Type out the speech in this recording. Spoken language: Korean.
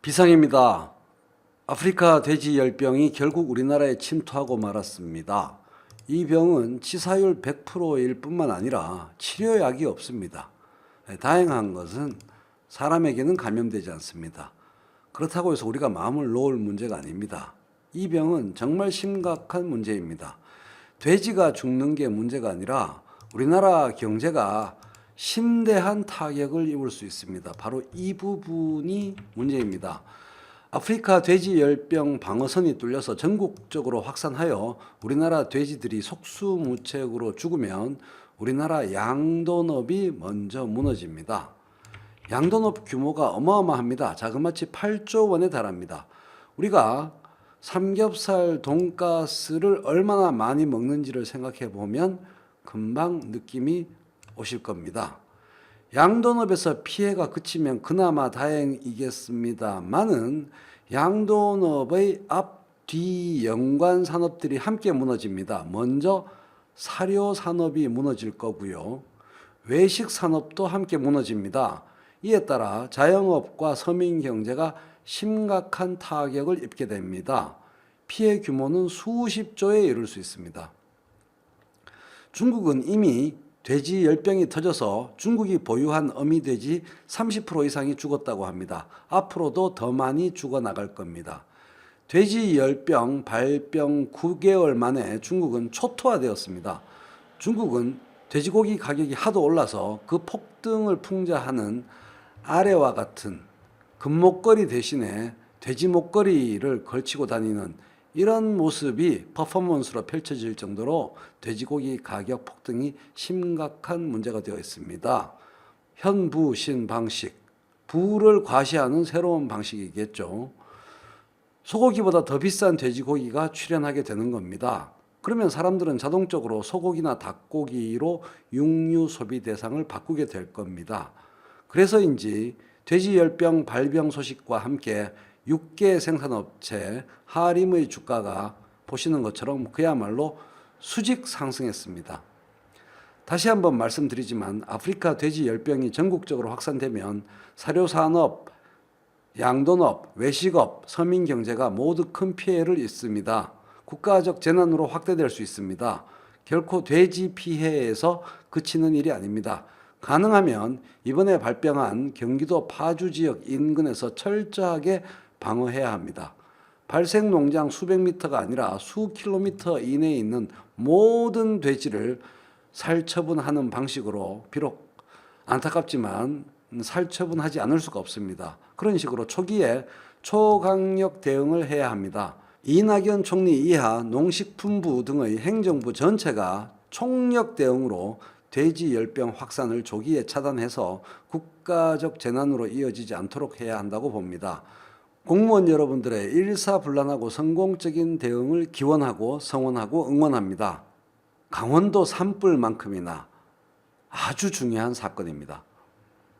비상입니다. 아프리카 돼지 열병이 결국 우리나라에 침투하고 말았습니다. 이 병은 치사율 100%일 뿐만 아니라 치료약이 없습니다. 네, 다행한 것은 사람에게는 감염되지 않습니다. 그렇다고 해서 우리가 마음을 놓을 문제가 아닙니다. 이 병은 정말 심각한 문제입니다. 돼지가 죽는 게 문제가 아니라 우리나라 경제가 심대한 타격을 입을 수 있습니다. 바로 이 부분이 문제입니다. 아프리카 돼지 열병 방어선이 뚫려서 전국적으로 확산하여 우리나라 돼지들이 속수무책으로 죽으면 우리나라 양돈업이 먼저 무너집니다. 양돈업 규모가 어마어마합니다. 자그마치 8조 원에 달합니다. 우리가 삼겹살, 돈가스를 얼마나 많이 먹는지를 생각해 보면 금방 느낌이 오실 겁니다. 양돈업에서 피해가 그치면 그나마 다행이겠습니다만은 양돈업의 앞, 뒤 연관 산업들이 함께 무너집니다. 먼저 사료 산업이 무너질 거고요. 외식 산업도 함께 무너집니다. 이에 따라 자영업과 서민 경제가 심각한 타격을 입게 됩니다. 피해 규모는 수십조에 이를 수 있습니다. 중국은 이미 돼지 열병이 터져서 중국이 보유한 어미 돼지 30% 이상이 죽었다고 합니다. 앞으로도 더 많이 죽어 나갈 겁니다. 돼지 열병 발병 9개월 만에 중국은 초토화되었습니다. 중국은 돼지고기 가격이 하도 올라서 그 폭등을 풍자하는 아래와 같은 금목걸이 대신에 돼지 목걸이를 걸치고 다니는 이런 모습이 퍼포먼스로 펼쳐질 정도로 돼지고기 가격 폭등이 심각한 문제가 되어 있습니다. 현부신 방식, 부를 과시하는 새로운 방식이겠죠. 소고기보다 더 비싼 돼지고기가 출현하게 되는 겁니다. 그러면 사람들은 자동적으로 소고기나 닭고기로 육류 소비 대상을 바꾸게 될 겁니다. 그래서인지 돼지 열병 발병 소식과 함께 육계 생산업체 하림의 주가가 보시는 것처럼 그야말로 수직 상승했습니다. 다시 한번 말씀드리지만 아프리카 돼지 열병이 전국적으로 확산되면 사료 산업, 양돈업, 외식업, 서민 경제가 모두 큰 피해를 입습니다. 국가적 재난으로 확대될 수 있습니다. 결코 돼지 피해에서 그치는 일이 아닙니다. 가능하면 이번에 발병한 경기도 파주 지역 인근에서 철저하게 방어해야 합니다. 발생 농장 수백 미터가 아니라 수 킬로미터 이내에 있는 모든 돼지를 살처분하는 방식으로 비록 안타깝지만 살처분하지 않을 수가 없습니다. 그런 식으로 초기에 초강력 대응을 해야 합니다. 이낙연 총리 이하 농식품부 등의 행정부 전체가 총력 대응으로 돼지 열병 확산을 조기에 차단해서 국가적 재난으로 이어지지 않도록 해야 한다고 봅니다. 공무원 여러분들의 일사불란하고 성공적인 대응을 기원하고 성원하고 응원합니다. 강원도 산불만큼이나 아주 중요한 사건입니다.